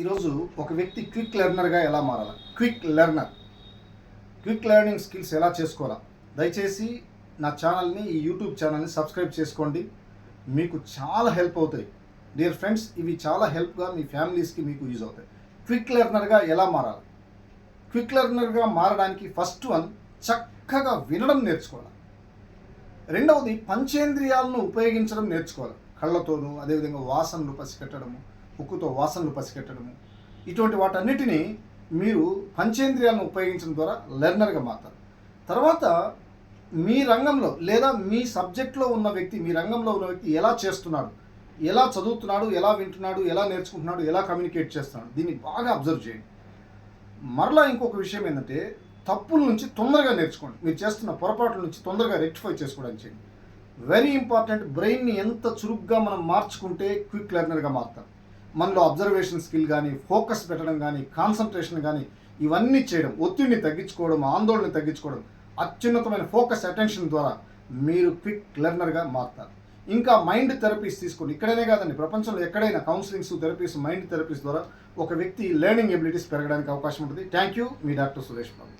ఈరోజు ఒక వ్యక్తి క్విక్ లెర్నర్గా ఎలా మారాలి? Quick learner. Quick learning skills ఎలా చేసుకోవాలా? దయచేసి నా ఛానల్ని ఈ యూట్యూబ్ ఛానల్ని సబ్స్క్రైబ్ చేసుకోండి. మీకు చాలా హెల్ప్ అవుతాయి. డియర్ ఫ్రెండ్స్ ఇవి చాలా హెల్ప్గా మీ ఫ్యామిలీస్కి మీకు యూజ్ అవుతాయి. క్విక్ లెర్నర్గా ఎలా మారాలి? క్విక్ లెర్నర్గా మారడానికి ఫస్ట్ వన్ చక్కగా వినడం నేర్చుకోవాలి. రెండవది పంచేంద్రియాలను ఉపయోగించడం నేర్చుకోవాలి. కళ్ళతోనూ అదేవిధంగా వాసనలు పసిగట్టడము ఉక్కుతో వాసనలు పసిగట్టడము. ఇటువంటి వాటన్నిటిని మీరు పంచేంద్రియాలను ఉపయోగించడం ద్వారా లెర్నర్గా మారుతారు. తర్వాత మీ రంగంలో లేదా మీ సబ్జెక్ట్లో ఉన్న వ్యక్తి మీ రంగంలో ఉన్న వ్యక్తి ఎలా చేస్తున్నాడు? ఎలా చదువుతున్నాడు? ఎలా వింటున్నాడు? ఎలా నేర్చుకుంటున్నాడు? ఎలా కమ్యూనికేట్ చేస్తున్నాడు? దీన్ని బాగా అబ్జర్వ్ చేయండి. మరలా ఇంకొక విషయం ఏంటంటే తప్పుల నుంచి తొందరగా నేర్చుకోండి. మీరు చేస్తున్న పొరపాట్ల నుంచి తొందరగా రెక్టిఫై చేసుకోవడానికి చేయండి. వెరీ ఇంపార్టెంట్ బ్రెయిన్ని ఎంత చురుగ్గా మనం మార్చుకుంటే క్విక్ లెర్నర్గా మారుతాం మనలో అబ్జర్వేషన్ స్కిల్ కానీ ఫోకస్ పెట్టడం కానీ కాన్సన్ట్రేషన్ కానీ ఇవన్నీ చేయడం ఒత్తిడిని తగ్గించుకోవడం ఆందోళన తగ్గించుకోవడం అత్యున్నతమైన ఫోకస్ అటెన్షన్ ద్వారా మీరు క్విక్ లెర్నర్గా మారుతారు. ఇంకా మైండ్ థెరపీస్ తీసుకోండి. ఇక్కడనే కాదండి ప్రపంచంలో ఎక్కడైనా కౌన్సిలింగ్స్ థెరపీస్ మైండ్ థెరపీస్ ద్వారా ఒక వ్యక్తి లెర్నింగ్ ఎబిలిటీస్ పెరగడానికి అవకాశం ఉంటుంది. థ్యాంక్ యూ మీ డాక్టర్ సురేష్ బాబు.